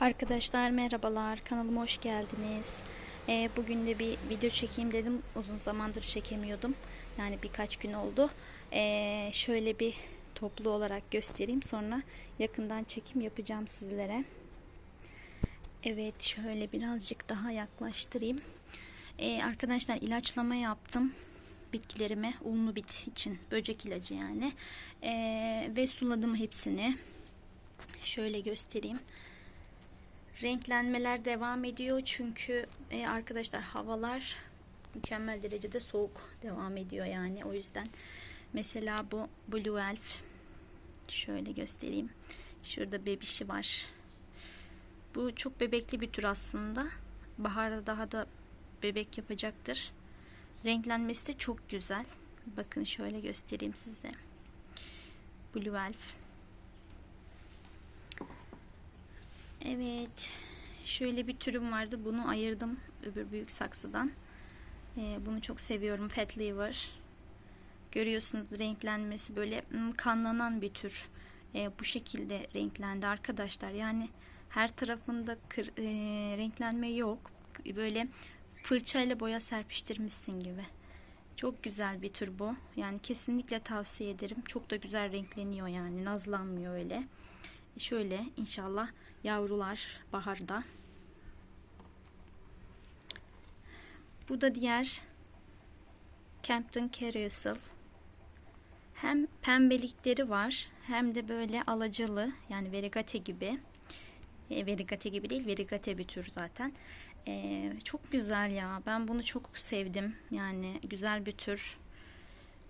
Arkadaşlar merhabalar kanalıma hoş geldiniz. Ee, bugün de bir video çekeyim dedim. Uzun zamandır çekemiyordum. Yani birkaç gün oldu. Ee, şöyle bir toplu olarak göstereyim. Sonra yakından çekim yapacağım sizlere. Evet şöyle birazcık daha yaklaştırayım. Ee, arkadaşlar ilaçlama yaptım bitkilerime unlu bit için böcek ilacı yani Ee, ve suladım hepsini şöyle göstereyim renklenmeler devam ediyor çünkü e, arkadaşlar havalar mükemmel derecede soğuk devam ediyor yani. O yüzden mesela bu Blue Elf şöyle göstereyim. Şurada bebişi var. Bu çok bebekli bir tür aslında. Baharda daha da bebek yapacaktır. Renklenmesi de çok güzel. Bakın şöyle göstereyim size. Blue Elf Evet. Şöyle bir türüm vardı. Bunu ayırdım öbür büyük saksıdan. Ee, bunu çok seviyorum. Fat liver. Görüyorsunuz renklenmesi böyle hmm, kanlanan bir tür. Ee, bu şekilde renklendi arkadaşlar. Yani her tarafında kır, e, renklenme yok. Böyle fırçayla boya serpiştirmişsin gibi. Çok güzel bir tür bu. Yani kesinlikle tavsiye ederim. Çok da güzel renkleniyor yani. Nazlanmıyor öyle. Şöyle inşallah yavrular baharda. Bu da diğer Campton Carousel. Hem pembelikleri var hem de böyle alacalı yani verigate gibi. E, verigate gibi değil verigate bir tür zaten. E, çok güzel ya ben bunu çok sevdim yani güzel bir tür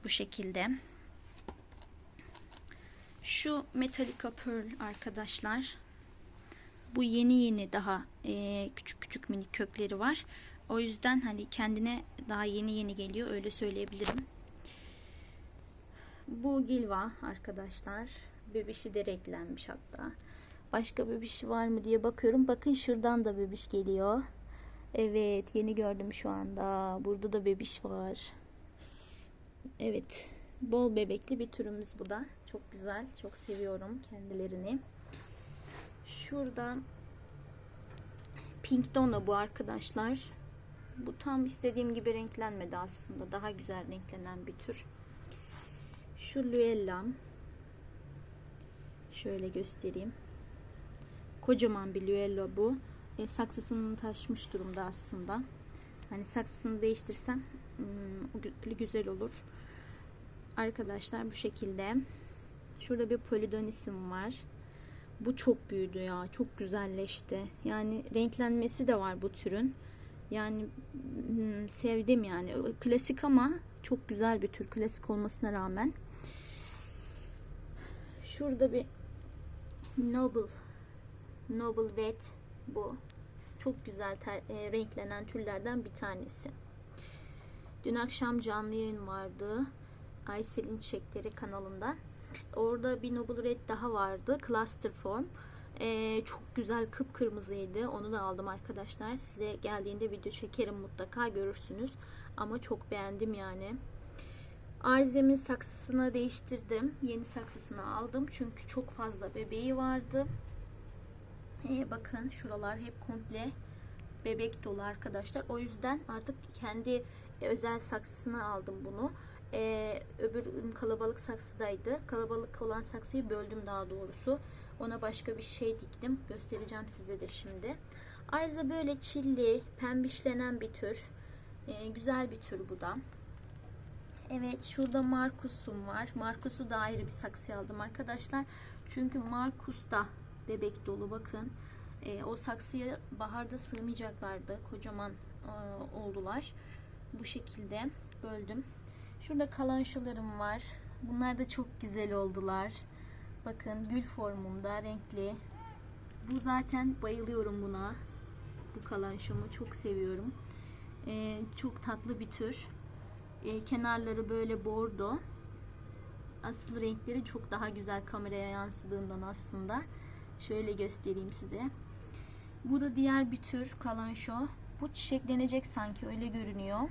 bu şekilde. Şu Metallica Pearl arkadaşlar. Bu yeni yeni daha e, küçük küçük minik kökleri var. O yüzden hani kendine daha yeni yeni geliyor öyle söyleyebilirim. Bu Gilva arkadaşlar. Bebişi de renklenmiş hatta. Başka bebiş var mı diye bakıyorum. Bakın şuradan da bebiş geliyor. Evet yeni gördüm şu anda. Burada da bebiş var. Evet bol bebekli bir türümüz bu da. Çok güzel. Çok seviyorum kendilerini. Şurada Pink Donna bu arkadaşlar. Bu tam istediğim gibi renklenmedi aslında. Daha güzel renklenen bir tür. Şu Luellam. Şöyle göstereyim. Kocaman bir Luella bu. E, saksısının taşmış durumda aslında. Hani saksısını değiştirsem hmm, güzel olur. Arkadaşlar bu şekilde. Şurada bir polidonisim var. Bu çok büyüdü ya. Çok güzelleşti. Yani renklenmesi de var bu türün. Yani hmm, sevdim yani. Klasik ama çok güzel bir tür. Klasik olmasına rağmen. Şurada bir Noble Noble Vet bu. Çok güzel ter, e, renklenen türlerden bir tanesi. Dün akşam canlı yayın vardı. Aysel'in Çiçekleri kanalında. Orada bir Noble Red daha vardı. Cluster Form. Ee, çok güzel kıpkırmızıydı. Onu da aldım arkadaşlar. Size geldiğinde video çekerim mutlaka görürsünüz. Ama çok beğendim yani. Arzemin saksısını değiştirdim. Yeni saksısını aldım. Çünkü çok fazla bebeği vardı. Ee, bakın şuralar hep komple bebek dolu arkadaşlar. O yüzden artık kendi özel saksısını aldım bunu. Ee, öbür kalabalık saksıdaydı. Kalabalık olan saksıyı böldüm daha doğrusu. Ona başka bir şey diktim. Göstereceğim size de şimdi. Ayrıca böyle çilli, pembişlenen bir tür. Ee, güzel bir tür bu da. Evet şurada Markus'um var. Markus'u da ayrı bir saksı aldım arkadaşlar. Çünkü Markus da bebek dolu bakın. Ee, o saksıya baharda sığmayacaklardı. Kocaman e, oldular. Bu şekilde böldüm. Şurada kalanşolarım var. Bunlar da çok güzel oldular. Bakın gül formunda renkli. Bu zaten bayılıyorum buna. Bu kalanşomu çok seviyorum. Ee, çok tatlı bir tür. Ee, kenarları böyle bordo. Asıl renkleri çok daha güzel kameraya yansıdığından aslında. Şöyle göstereyim size. Bu da diğer bir tür kalanşo. Bu çiçeklenecek sanki öyle görünüyor.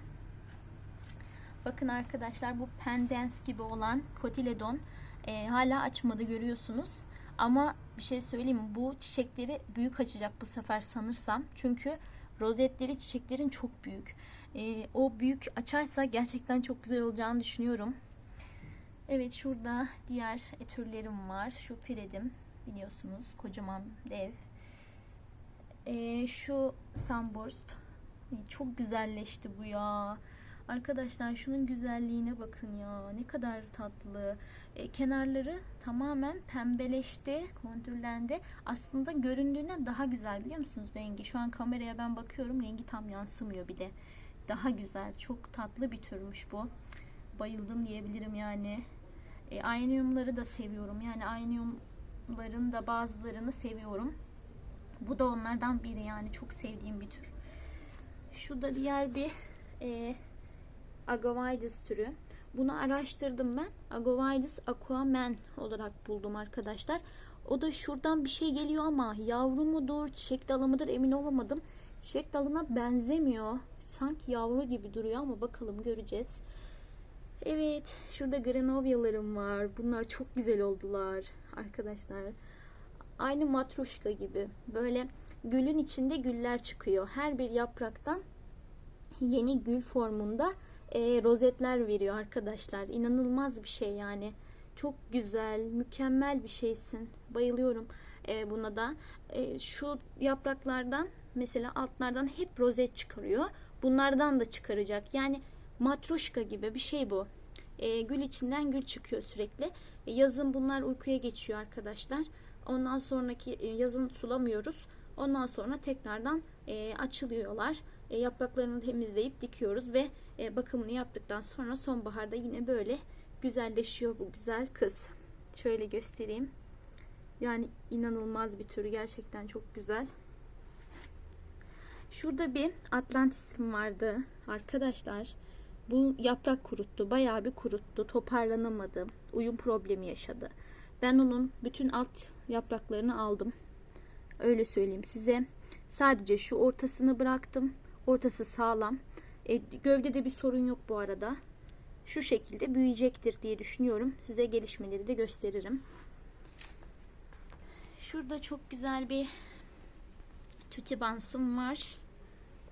Bakın arkadaşlar bu pendens gibi olan kotiledon e, hala açmadı görüyorsunuz. Ama bir şey söyleyeyim? Bu çiçekleri büyük açacak bu sefer sanırsam. Çünkü rozetleri çiçeklerin çok büyük. Ee, o büyük açarsa gerçekten çok güzel olacağını düşünüyorum. Evet şurada diğer türlerim var. Şu Fred'im biliyorsunuz kocaman dev. Ee, şu Sunburst çok güzelleşti bu ya. Arkadaşlar şunun güzelliğine bakın ya. Ne kadar tatlı. E, kenarları tamamen pembeleşti, kontürlendi. Aslında göründüğünden daha güzel biliyor musunuz rengi? Şu an kameraya ben bakıyorum rengi tam yansımıyor bir de. Daha güzel, çok tatlı bir türmüş bu. Bayıldım diyebilirim yani. E, Ayniumları da seviyorum. Yani Ayniumların da bazılarını seviyorum. Bu da onlardan biri yani çok sevdiğim bir tür. Şu da diğer bir e, Agavides türü. Bunu araştırdım ben. Agavides aquaman olarak buldum arkadaşlar. O da şuradan bir şey geliyor ama yavru mudur, çiçek dalı mıdır emin olamadım. Çiçek dalına benzemiyor. Sanki yavru gibi duruyor ama bakalım göreceğiz. Evet, şurada granovialarım var. Bunlar çok güzel oldular arkadaşlar. Aynı matruşka gibi. Böyle gülün içinde güller çıkıyor. Her bir yapraktan yeni gül formunda e, rozetler veriyor arkadaşlar. İnanılmaz bir şey yani. Çok güzel, mükemmel bir şeysin. Bayılıyorum e, buna da. E, şu yapraklardan mesela altlardan hep rozet çıkarıyor. Bunlardan da çıkaracak. Yani matruşka gibi bir şey bu. E, gül içinden gül çıkıyor sürekli. E, yazın bunlar uykuya geçiyor arkadaşlar. Ondan sonraki e, yazın sulamıyoruz. Ondan sonra tekrardan e, açılıyorlar. E, yapraklarını temizleyip dikiyoruz ve e, bakımını yaptıktan sonra sonbaharda yine böyle güzelleşiyor bu güzel kız. Şöyle göstereyim. Yani inanılmaz bir tür gerçekten çok güzel. Şurada bir Atlantis'im vardı arkadaşlar. Bu yaprak kuruttu. Bayağı bir kuruttu. Toparlanamadı. Uyum problemi yaşadı. Ben onun bütün alt yapraklarını aldım. Öyle söyleyeyim size. Sadece şu ortasını bıraktım. Ortası sağlam. E, gövdede bir sorun yok bu arada. Şu şekilde büyüyecektir diye düşünüyorum. Size gelişmeleri de gösteririm. Şurada çok güzel bir tütübansım var.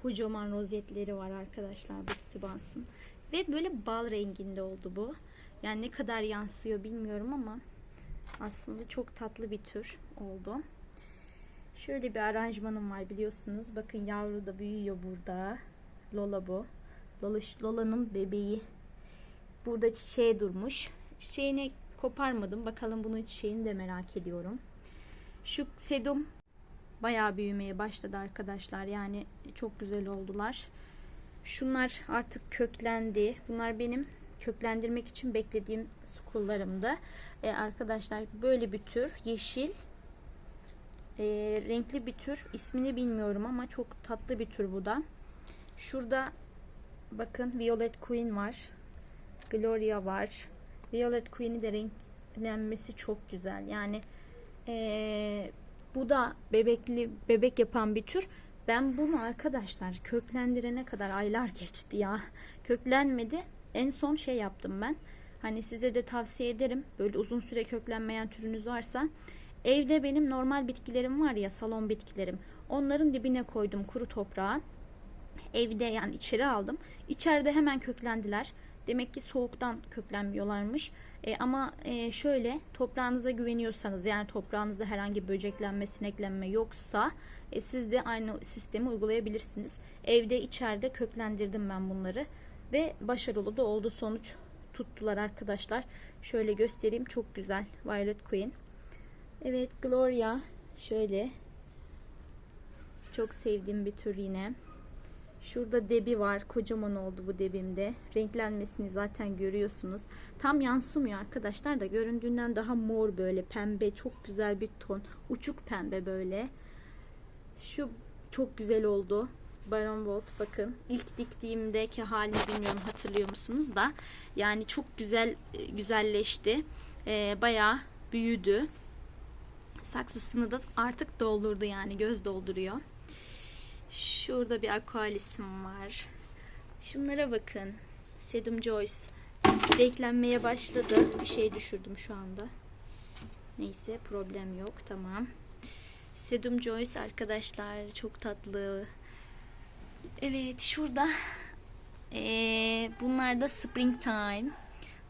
Kocaman rozetleri var arkadaşlar bu tütübansın. Ve böyle bal renginde oldu bu. Yani ne kadar yansıyor bilmiyorum ama aslında çok tatlı bir tür oldu. Şöyle bir aranjmanım var biliyorsunuz. Bakın yavru da büyüyor burada. Lola bu. Lola, Lola'nın bebeği. Burada çiçeğe durmuş. Çiçeğini koparmadım. Bakalım bunun çiçeğini de merak ediyorum. Şu sedum bayağı büyümeye başladı arkadaşlar. Yani çok güzel oldular. Şunlar artık köklendi. Bunlar benim köklendirmek için beklediğim sukullarımdı. Ee, arkadaşlar böyle bir tür yeşil e, renkli bir tür. İsmini bilmiyorum ama çok tatlı bir tür bu da. Şurada bakın Violet Queen var. Gloria var. Violet Queen'i de renklenmesi çok güzel. Yani e, bu da bebekli bebek yapan bir tür. Ben bunu arkadaşlar köklendirene kadar aylar geçti ya. Köklenmedi. En son şey yaptım ben. Hani size de tavsiye ederim. Böyle uzun süre köklenmeyen türünüz varsa Evde benim normal bitkilerim var ya salon bitkilerim. Onların dibine koydum kuru toprağa. Evde yani içeri aldım. İçeride hemen köklendiler. Demek ki soğuktan köklenmiyorlarmış. E, ama e, şöyle toprağınıza güveniyorsanız yani toprağınızda herhangi böceklenme, sineklenme yoksa e, siz de aynı sistemi uygulayabilirsiniz. Evde içeride köklendirdim ben bunları ve başarılı da oldu sonuç tuttular arkadaşlar. Şöyle göstereyim çok güzel Violet Queen. Evet Gloria şöyle çok sevdiğim bir tür yine. Şurada debi var. Kocaman oldu bu debimde. Renklenmesini zaten görüyorsunuz. Tam yansımıyor arkadaşlar da göründüğünden daha mor böyle pembe çok güzel bir ton. Uçuk pembe böyle. Şu çok güzel oldu. Baron Volt bakın. ilk diktiğimdeki halini bilmiyorum hatırlıyor musunuz da. Yani çok güzel güzelleşti. Ee, bayağı büyüdü. Saksısını da artık doldurdu yani göz dolduruyor. Şurada bir aqualisim var. Şunlara bakın. Sedum Joyce renklenmeye başladı. Bir şey düşürdüm şu anda. Neyse problem yok. Tamam. Sedum Joyce arkadaşlar çok tatlı. Evet şurada ee, bunlar da Springtime.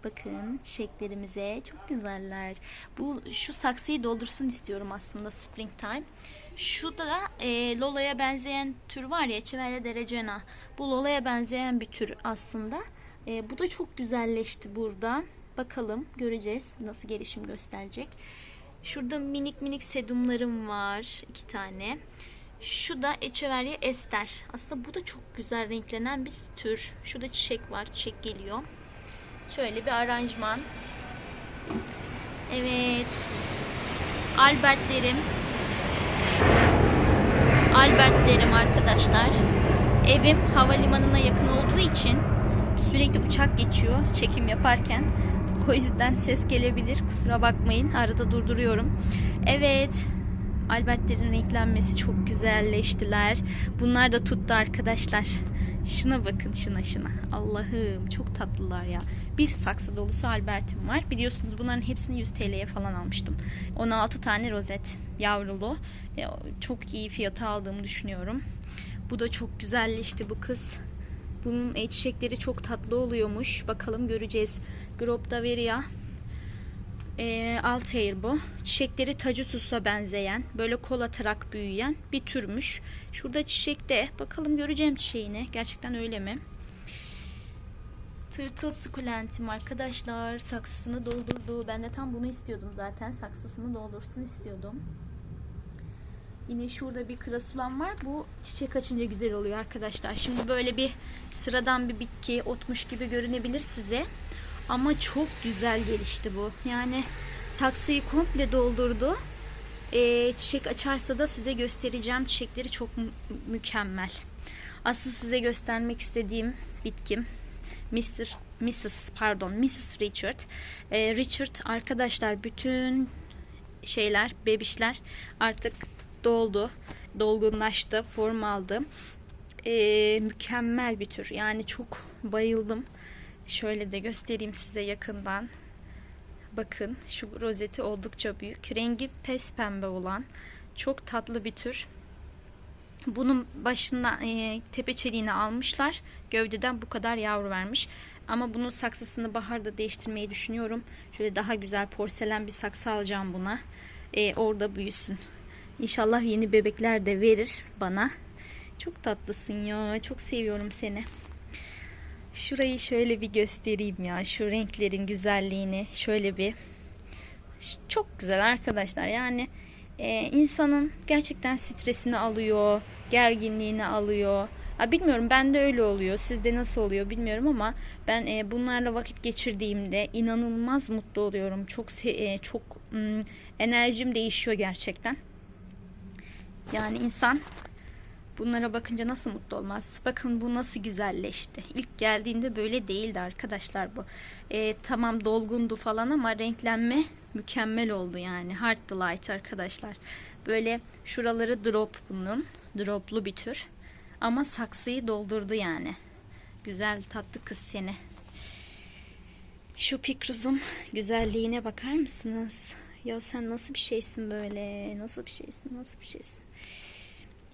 Bakın çiçeklerimize çok güzeller. Bu şu saksıyı doldursun istiyorum aslında Springtime. Şu da e, Lola'ya benzeyen tür var ya Echeveria derecena. Bu Lola'ya benzeyen bir tür aslında. E, bu da çok güzelleşti burada. Bakalım göreceğiz nasıl gelişim gösterecek. Şurada minik minik sedumlarım var. iki tane. Şu da Echeveria ester. Aslında bu da çok güzel renklenen bir tür. Şurada çiçek var. Çiçek geliyor. Şöyle bir aranjman. Evet. Albertlerim. Albertlerim arkadaşlar. Evim havalimanına yakın olduğu için sürekli uçak geçiyor çekim yaparken. O yüzden ses gelebilir. Kusura bakmayın. Arada durduruyorum. Evet. Albertlerin renklenmesi çok güzelleştiler. Bunlar da tuttu arkadaşlar. Şuna bakın şuna şuna. Allah'ım çok tatlılar ya. Bir saksı dolusu Albert'im var. Biliyorsunuz bunların hepsini 100 TL'ye falan almıştım. 16 tane rozet yavrulu. Çok iyi fiyata aldığımı düşünüyorum. Bu da çok güzelleşti bu kız. Bunun çiçekleri çok tatlı oluyormuş. Bakalım göreceğiz. Gropdaveria e, Altair bu. Çiçekleri Tacutus'a benzeyen, böyle kol atarak büyüyen bir türmüş. Şurada çiçekte. Bakalım göreceğim çiçeğini. Gerçekten öyle mi? Tırtıl sukulentim arkadaşlar. Saksısını doldurdu. Ben de tam bunu istiyordum zaten. Saksısını doldursun istiyordum. Yine şurada bir krasulan var. Bu çiçek açınca güzel oluyor arkadaşlar. Şimdi böyle bir sıradan bir bitki, otmuş gibi görünebilir size. Ama çok güzel gelişti bu. Yani saksıyı komple doldurdu. Ee, çiçek açarsa da size göstereceğim. Çiçekleri çok mü- mükemmel. Asıl size göstermek istediğim bitkim Mr. Mrs. pardon Mrs. Richard. Ee, Richard arkadaşlar bütün şeyler, bebişler artık doldu, dolgunlaştı, form aldı. Ee, mükemmel bir tür. Yani çok bayıldım. Şöyle de göstereyim size yakından. Bakın şu rozeti oldukça büyük. Rengi pes pembe olan çok tatlı bir tür. Bunun başına e, tepe çeliğini almışlar. Gövdeden bu kadar yavru vermiş. Ama bunun saksısını baharda değiştirmeyi düşünüyorum. Şöyle daha güzel porselen bir saksı alacağım buna. E, orada büyüsün. İnşallah yeni bebekler de verir bana. Çok tatlısın ya. Çok seviyorum seni. Şurayı şöyle bir göstereyim ya. Şu renklerin güzelliğini şöyle bir. Çok güzel arkadaşlar. Yani e, insanın gerçekten stresini alıyor, gerginliğini alıyor. Ha, bilmiyorum bende öyle oluyor. Sizde nasıl oluyor bilmiyorum ama ben e, bunlarla vakit geçirdiğimde inanılmaz mutlu oluyorum. Çok e, çok mm, enerjim değişiyor gerçekten. Yani insan bunlara bakınca nasıl mutlu olmaz? Bakın bu nasıl güzelleşti. İlk geldiğinde böyle değildi arkadaşlar bu. E, tamam dolgundu falan ama renklenme mükemmel oldu yani. Hard Delight arkadaşlar. Böyle şuraları drop bunun. Droplu bir tür. Ama saksıyı doldurdu yani. Güzel tatlı kız seni. Şu pikruzum güzelliğine bakar mısınız? Ya sen nasıl bir şeysin böyle? Nasıl bir şeysin? Nasıl bir şeysin?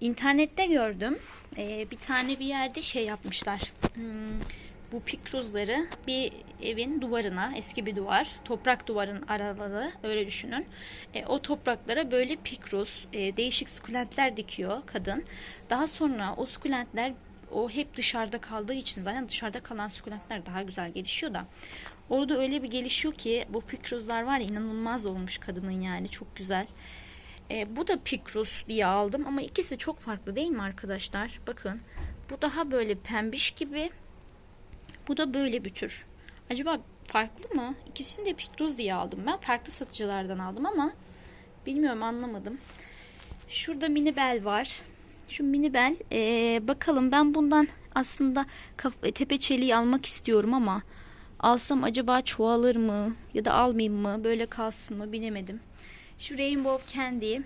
İnternette gördüm. Ee, bir tane bir yerde şey yapmışlar. Hmm, bu pikruzları bir evin duvarına, eski bir duvar, toprak duvarın araları öyle düşünün. E, o topraklara böyle pikruz, e, değişik sukulentler dikiyor kadın. Daha sonra o sukulentler o hep dışarıda kaldığı için zaten dışarıda kalan sukulentler daha güzel gelişiyor da. Orada öyle bir gelişiyor ki bu pikruzlar var ya inanılmaz olmuş kadının yani çok güzel. E, bu da pikrus diye aldım ama ikisi çok farklı değil mi arkadaşlar? Bakın bu daha böyle pembiş gibi. Bu da böyle bir tür. Acaba farklı mı? İkisini de pikruz diye aldım ben. Farklı satıcılardan aldım ama bilmiyorum anlamadım. Şurada mini bel var. Şu mini bel e, bakalım ben bundan aslında kaf- tepe çeliği almak istiyorum ama alsam acaba çoğalır mı ya da almayayım mı böyle kalsın mı bilemedim. Şu Rainbow Candy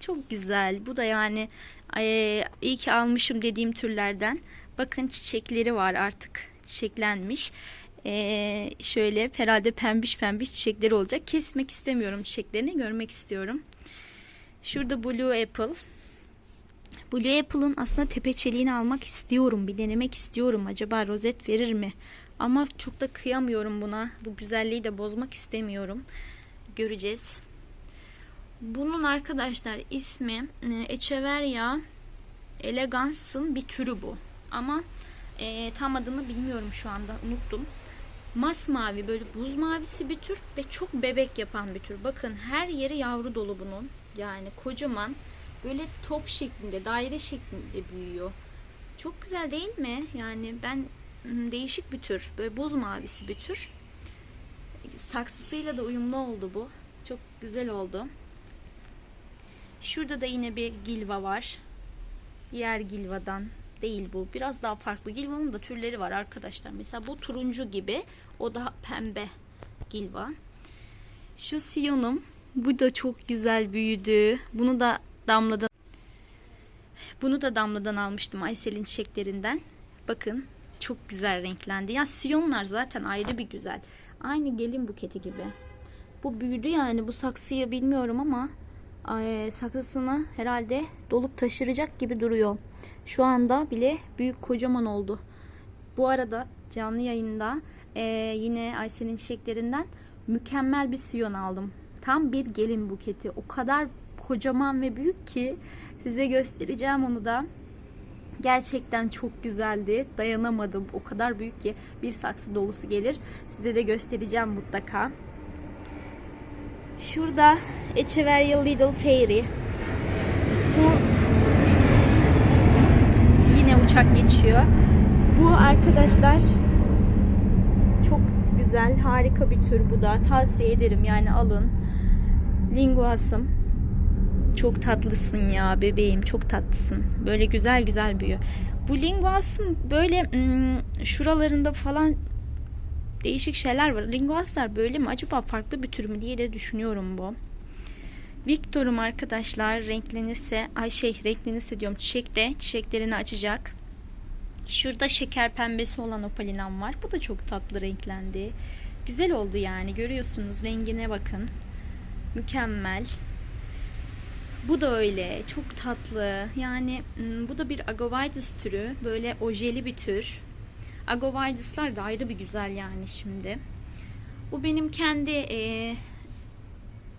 çok güzel. Bu da yani e, iyi ki almışım dediğim türlerden. Bakın çiçekleri var artık. Çiçeklenmiş. Ee, şöyle herhalde pembiş pembiş çiçekleri olacak. Kesmek istemiyorum çiçeklerini görmek istiyorum. Şurada Blue Apple. Blue Apple'ın aslında tepeçeliğini almak istiyorum. Bir denemek istiyorum. Acaba rozet verir mi? Ama çok da kıyamıyorum buna. Bu güzelliği de bozmak istemiyorum. Göreceğiz. Bunun arkadaşlar ismi e, Echeveria elegans'ın bir türü bu. Ama e, tam adını bilmiyorum şu anda. Unuttum. Masmavi böyle buz mavisi bir tür ve çok bebek yapan bir tür. Bakın her yeri yavru dolu bunun. Yani kocaman böyle top şeklinde, daire şeklinde büyüyor. Çok güzel değil mi? Yani ben hmm, değişik bir tür. Böyle buz mavisi bir tür. Saksısıyla da uyumlu oldu bu. Çok güzel oldu. Şurada da yine bir gilva var. Diğer gilvadan değil bu. Biraz daha farklı. Gilvanın da türleri var arkadaşlar. Mesela bu turuncu gibi. O da pembe gilva. Şu siyonum. Bu da çok güzel büyüdü. Bunu da damladan bunu da damladan almıştım Aysel'in çiçeklerinden. Bakın çok güzel renklendi. Ya siyonlar zaten ayrı bir güzel. Aynı gelin buketi gibi. Bu büyüdü yani bu saksıyı bilmiyorum ama ay, saksısını herhalde dolup taşıracak gibi duruyor. Şu anda bile büyük kocaman oldu. Bu arada canlı yayında e, yine Aysel'in çiçeklerinden mükemmel bir siyon aldım. Tam bir gelin buketi. O kadar kocaman ve büyük ki size göstereceğim onu da. Gerçekten çok güzeldi. Dayanamadım. O kadar büyük ki bir saksı dolusu gelir. Size de göstereceğim mutlaka. Şurada Echeveria Little Fairy. Bu yine uçak geçiyor. Bu arkadaşlar çok güzel, harika bir tür bu da. Tavsiye ederim yani alın. Linguas'ım. Çok tatlısın ya bebeğim, çok tatlısın. Böyle güzel güzel büyüyor. Bu linguas'ın böyle hmm, şuralarında falan değişik şeyler var. Linguaslar böyle mi? Acaba farklı bir tür mü diye de düşünüyorum bu. Victor'um arkadaşlar renklenirse, ay şey renklenirse diyorum çiçekte çiçeklerini açacak. Şurada şeker pembesi olan opalinam var. Bu da çok tatlı renklendi. Güzel oldu yani. Görüyorsunuz rengine bakın. Mükemmel. Bu da öyle. Çok tatlı. Yani bu da bir Agovitis türü. Böyle ojeli bir tür. Agovitis'lar da ayrı bir güzel yani şimdi. Bu benim kendi e,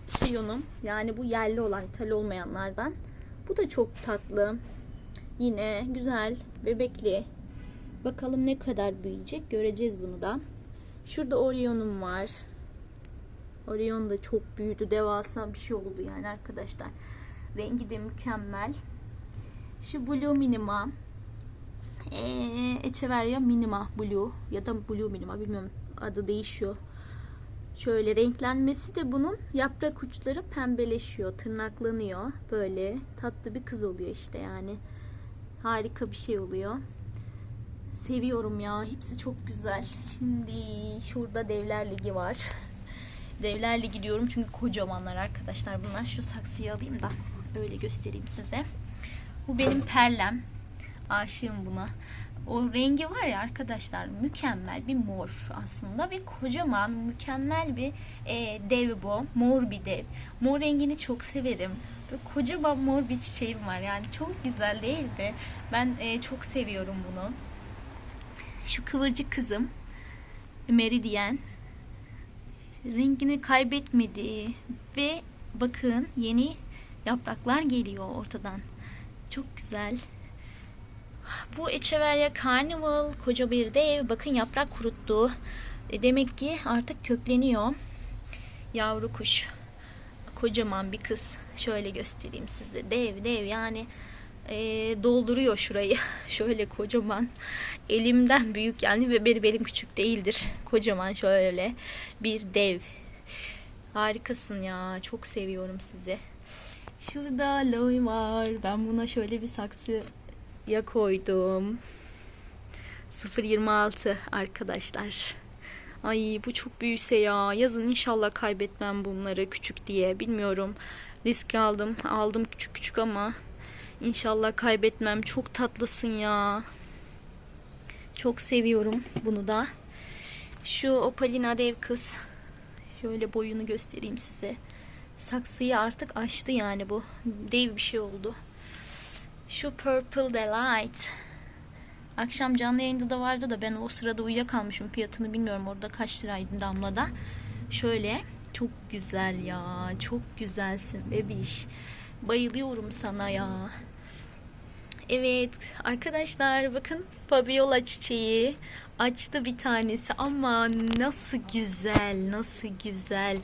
siyonum. Yani bu yerli olan, ithal olmayanlardan. Bu da çok tatlı. Yine güzel, bebekli. Bakalım ne kadar büyüyecek. Göreceğiz bunu da. Şurada Orion'um var. Orion da çok büyüdü. Devasa bir şey oldu yani arkadaşlar. Rengi de mükemmel. Şu Blue Minima. Ee, Echeveria Minima Blue ya da Blue Minima bilmiyorum adı değişiyor. Şöyle renklenmesi de bunun yaprak uçları pembeleşiyor, tırnaklanıyor. Böyle tatlı bir kız oluyor işte yani. Harika bir şey oluyor. Seviyorum ya. Hepsi çok güzel. Şimdi şurada Devler Ligi var. Devler Ligi diyorum çünkü kocamanlar arkadaşlar bunlar. Şu saksıyı alayım da öyle göstereyim size. Bu benim perlem. Aşığım buna. O rengi var ya arkadaşlar mükemmel bir mor aslında ve kocaman mükemmel bir e, dev bu. Mor bir dev. Mor rengini çok severim. Böyle kocaman mor bir çiçeğim var yani çok güzel değil mi? Ben e, çok seviyorum bunu. Şu kıvırcık kızım Meridian rengini kaybetmedi ve bakın yeni yapraklar geliyor ortadan. Çok güzel. Bu Echeveria Carnival koca bir dev. Bakın yaprak kuruttu. E, demek ki artık kökleniyor. Yavru kuş. Kocaman bir kız. Şöyle göstereyim size. Dev dev yani e, dolduruyor şurayı. şöyle kocaman. Elimden büyük yani ve benim elim küçük değildir. Kocaman şöyle bir dev. Harikasın ya. Çok seviyorum sizi. Şurada Loy var. Ben buna şöyle bir saksı ya koydum. 0.26 arkadaşlar. Ay bu çok büyüse ya. Yazın inşallah kaybetmem bunları küçük diye. Bilmiyorum. Risk aldım. Aldım küçük küçük ama inşallah kaybetmem. Çok tatlısın ya. Çok seviyorum bunu da. Şu Opalina dev kız. Şöyle boyunu göstereyim size. Saksıyı artık aştı yani bu. Dev bir şey oldu. Şu Purple Delight. Akşam canlı yayında da vardı da ben o sırada uyuyakalmışım. Fiyatını bilmiyorum orada kaç liraydı damlada. Şöyle çok güzel ya. Çok güzelsin bebiş. Bayılıyorum sana ya. Evet arkadaşlar bakın Fabiola çiçeği açtı bir tanesi ama nasıl güzel nasıl güzel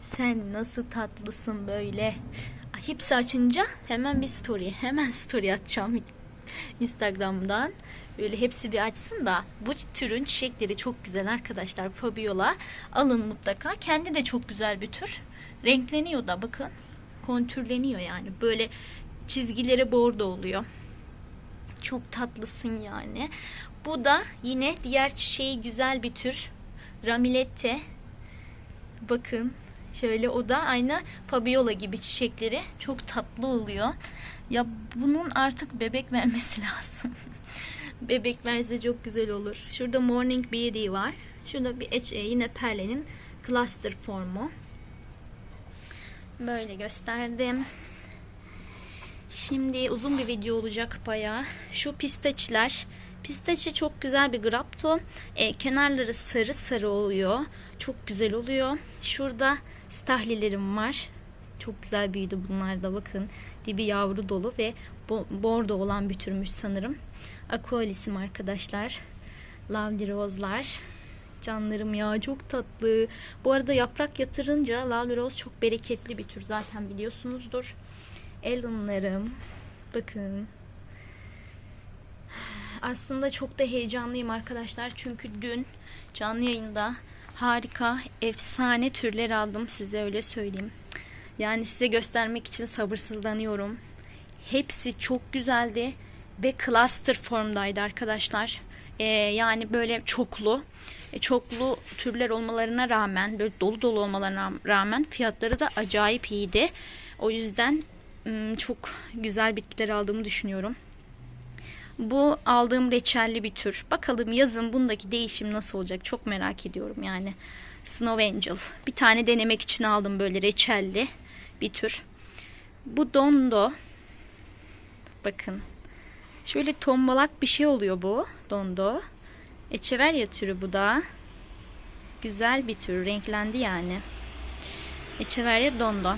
sen nasıl tatlısın böyle hepsi açınca hemen bir story hemen story atacağım Instagram'dan. Böyle hepsi bir açsın da bu türün çiçekleri çok güzel arkadaşlar. Fabiola alın mutlaka. Kendi de çok güzel bir tür. Renkleniyor da bakın. Kontürleniyor yani. Böyle çizgileri bordo oluyor. Çok tatlısın yani. Bu da yine diğer çiçeği güzel bir tür. Ramilette. Bakın şöyle o da aynı Fabiola gibi çiçekleri çok tatlı oluyor. Ya bunun artık bebek vermesi lazım. bebek verse çok güzel olur. Şurada Morning Beauty var. Şurada bir H- yine Perle'nin cluster formu. Böyle gösterdim. Şimdi uzun bir video olacak bayağı. Şu pistaçlar. Pistaçı çok güzel bir grapto. E, kenarları sarı sarı oluyor. Çok güzel oluyor. Şurada stahlilerim var. Çok güzel büyüdü bunlar da bakın. Dibi yavru dolu ve bo bordo olan bir türmüş sanırım. Aqualis'im arkadaşlar. Lovely Rose'lar. Canlarım ya çok tatlı. Bu arada yaprak yatırınca Lovely Rose çok bereketli bir tür zaten biliyorsunuzdur. Ellen'larım. Bakın. Aslında çok da heyecanlıyım arkadaşlar. Çünkü dün canlı yayında harika, efsane türler aldım. Size öyle söyleyeyim. Yani size göstermek için sabırsızlanıyorum. Hepsi çok güzeldi. Ve cluster formdaydı arkadaşlar. Ee, yani böyle çoklu. E, çoklu türler olmalarına rağmen, böyle dolu dolu olmalarına rağmen fiyatları da acayip iyiydi. O yüzden çok güzel bitkiler aldığımı düşünüyorum. Bu aldığım reçelli bir tür. Bakalım yazın bundaki değişim nasıl olacak çok merak ediyorum yani. Snow Angel. Bir tane denemek için aldım böyle reçelli bir tür. Bu Dondo. Bakın. Şöyle tombalak bir şey oluyor bu Dondo. Echeveria türü bu da. Güzel bir tür. Renklendi yani. Echeveria Dondo.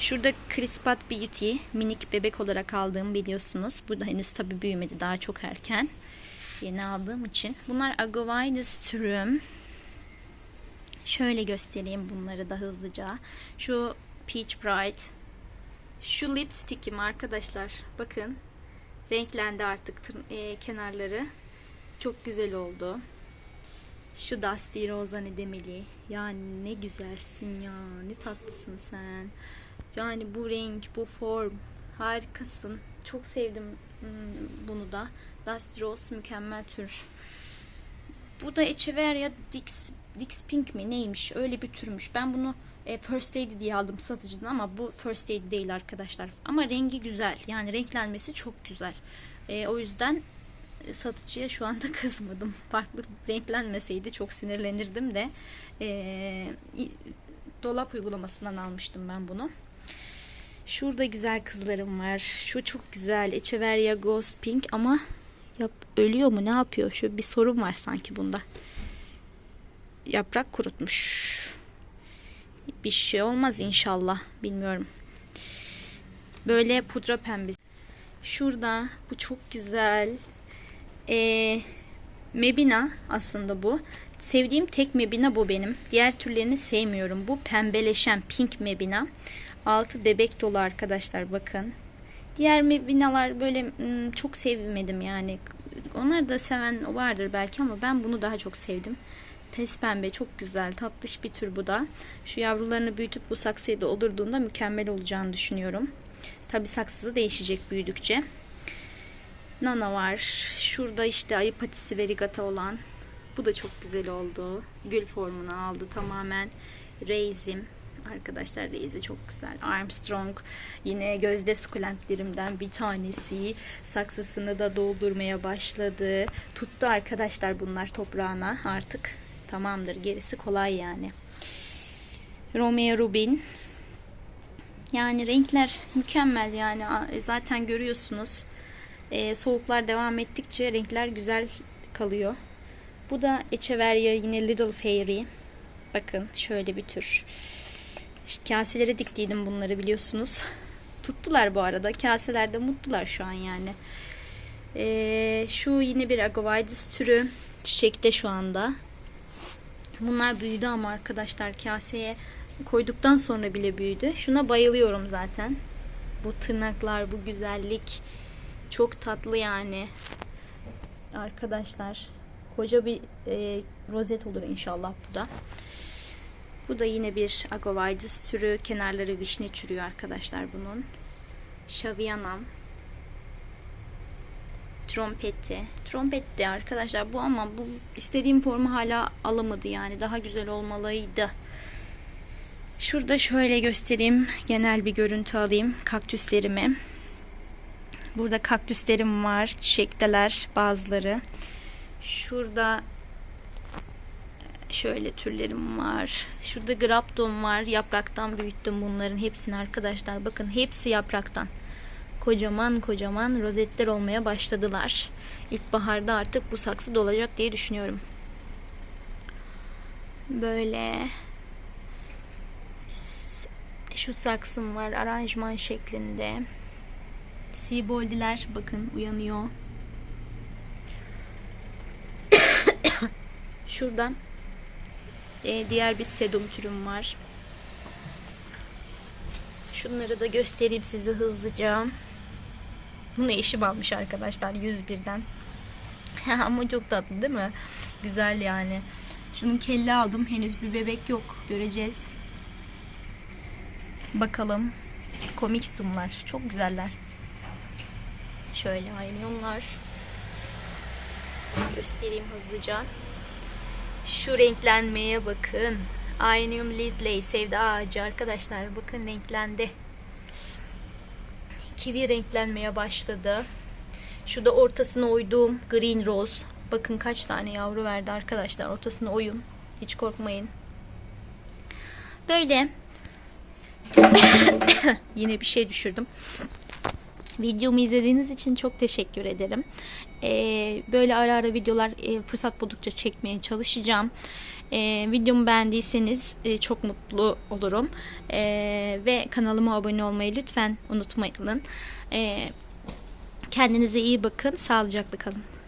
Şurada Crispat Beauty minik bebek olarak aldığım biliyorsunuz. Bu da henüz tabi büyümedi daha çok erken. Yeni aldığım için. Bunlar Agovides türüm. Şöyle göstereyim bunları da hızlıca. Şu Peach Bright. Şu lipstick'im arkadaşlar. Bakın. Renklendi artık e, kenarları. Çok güzel oldu. Şu Dusty Rosa ne demeli. Ya ne güzelsin ya. Ne tatlısın sen. Yani bu renk, bu form harikasın. Çok sevdim bunu da. Dusty Rose mükemmel tür. Bu da Echeveria Dix, Dix Pink mi neymiş? Öyle bir türmüş. Ben bunu e, First Aid diye aldım satıcıdan ama bu First Aid değil arkadaşlar. Ama rengi güzel. Yani renklenmesi çok güzel. E, o yüzden satıcıya şu anda kızmadım. Farklı renklenmeseydi çok sinirlenirdim de. E, dolap uygulamasından almıştım ben bunu. Şurada güzel kızlarım var. Şu çok güzel. Echeveria Ghost Pink ama yap, ölüyor mu ne yapıyor? Şöyle bir sorun var sanki bunda. Yaprak kurutmuş. Bir şey olmaz inşallah. Bilmiyorum. Böyle pudra pembesi. Şurada bu çok güzel. Ee, Mebina aslında bu. Sevdiğim tek Mebina bu benim. Diğer türlerini sevmiyorum. Bu pembeleşen pink Mebina. Altı bebek dolu arkadaşlar bakın. Diğer binalar böyle hmm, çok sevmedim yani. Onlar da seven vardır belki ama ben bunu daha çok sevdim. Pes pembe çok güzel tatlış bir tür bu da. Şu yavrularını büyütüp bu saksıya doldurduğunda mükemmel olacağını düşünüyorum. Tabi saksısı değişecek büyüdükçe. Nana var. Şurada işte ayı patisi ve rigata olan. Bu da çok güzel oldu. Gül formunu aldı tamamen. Reizim arkadaşlar Reize çok güzel. Armstrong yine gözde sukulentlerimden bir tanesi. Saksısını da doldurmaya başladı. Tuttu arkadaşlar bunlar toprağına artık. Tamamdır. Gerisi kolay yani. Romeo Rubin. Yani renkler mükemmel yani A- zaten görüyorsunuz. Ee, soğuklar devam ettikçe renkler güzel kalıyor. Bu da Echeverria yine Little Fairy. Bakın şöyle bir tür. Kaselere diktiydim bunları biliyorsunuz. Tuttular bu arada. Kaselerde mutlular şu an yani. Ee, şu yine bir Agovides türü. Çiçekte şu anda. Bunlar büyüdü ama arkadaşlar kaseye koyduktan sonra bile büyüdü. Şuna bayılıyorum zaten. Bu tırnaklar, bu güzellik çok tatlı yani. Arkadaşlar koca bir e, rozet olur inşallah bu da. Bu da yine bir Agovides türü. Kenarları vişne çürüyor arkadaşlar bunun. Şaviyanam. Trompeti. Trompetti arkadaşlar bu ama bu istediğim formu hala alamadı yani. Daha güzel olmalıydı. Şurada şöyle göstereyim. Genel bir görüntü alayım. Kaktüslerimi. Burada kaktüslerim var. Çiçekteler bazıları. Şurada şöyle türlerim var. Şurada grapton var. Yapraktan büyüttüm bunların hepsini arkadaşlar. Bakın hepsi yapraktan. Kocaman kocaman rozetler olmaya başladılar. İlkbaharda artık bu saksı dolacak diye düşünüyorum. Böyle şu saksım var aranjman şeklinde. Siboldiler bakın uyanıyor. Şurada e, diğer bir sedum türüm var. Şunları da göstereyim size hızlıca. Bunu eşim almış arkadaşlar 101'den. Ama çok tatlı değil mi? Güzel yani. Şunun kelle aldım. Henüz bir bebek yok. Göreceğiz. Bakalım. Komik stumlar. Çok güzeller. Şöyle aynıyonlar. Göstereyim hızlıca. Şu renklenmeye bakın. Aynium Lidley sevda ağacı arkadaşlar. Bakın renklendi. Kivi renklenmeye başladı. Şurada ortasına oyduğum Green Rose. Bakın kaç tane yavru verdi arkadaşlar. Ortasına oyun. Hiç korkmayın. Böyle. Yine bir şey düşürdüm. Videomu izlediğiniz için çok teşekkür ederim. Ee, böyle ara ara videolar e, fırsat buldukça çekmeye çalışacağım. Ee, videomu beğendiyseniz e, çok mutlu olurum. Ee, ve kanalıma abone olmayı lütfen unutmayın. Ee, kendinize iyi bakın. Sağlıcakla kalın.